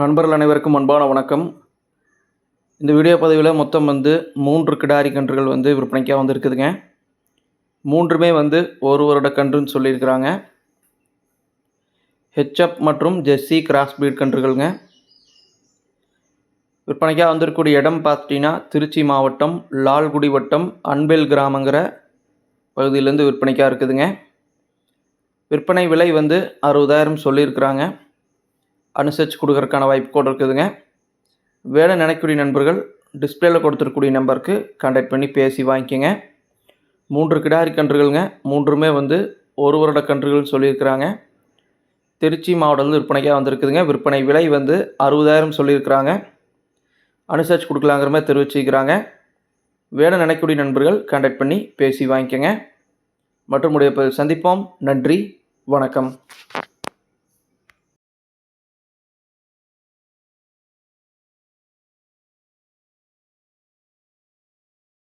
நண்பர்கள் அனைவருக்கும் அன்பான வணக்கம். இந்த வீடியோ பதிவில் மொத்தம் வந்து மூன்று கிடாரி கன்றுகள் வந்து விற்பனைக்காக வந்திருக்குதுங்க. மூன்றுமே வந்து ஒரு வருட கன்றுன்னு சொல்லியிருக்கிறாங்க. ஹெச்அப் மற்றும் ஜெஸ்ஸி கிராஸ் பீட் கன்றுகள்ங்க. விற்பனைக்காக வந்திருக்கக்கூடிய இடம் பார்த்துட்டிங்கன்னா திருச்சி மாவட்டம் லால்குடி வட்டம் அன்பேல் கிராமங்கிற பகுதியிலேருந்து விற்பனைக்காக இருக்குதுங்க. விற்பனை விலை வந்து அறுபதாயிரம் சொல்லியிருக்கிறாங்க. அனுசரித்து கொடுக்கறதுக்கான வாய்ப்பு கூட இருக்குதுங்க. வேலை நினைக்கக்கூடிய நண்பர்கள் டிஸ்பிளேயில் கொடுத்துருக்கூடிய நம்பருக்கு கான்டாக்ட் பண்ணி பேசி வாங்கிக்கோங்க. மூன்று கிடாரி கன்றுகள்ங்க. மூன்றுமே வந்து ஒரு வருட கன்றுகள்னு சொல்லியிருக்கிறாங்க. திருச்சி மாவட்டத்தில் விற்பனைக்காக வந்திருக்குதுங்க. விற்பனை விலை வந்து அறுபதாயிரம் சொல்லியிருக்கிறாங்க. அனுசரித்து கொடுக்கலாங்கிற மாதிரி தெரிவிச்சுக்கிறாங்க வேலை நினைக்கக்கூடிய நண்பர்கள் கான்டாக்ட் பண்ணி பேசி வாங்கிக்கோங்க. மற்றும் உடைய சந்திப்போம். நன்றி. வணக்கம்.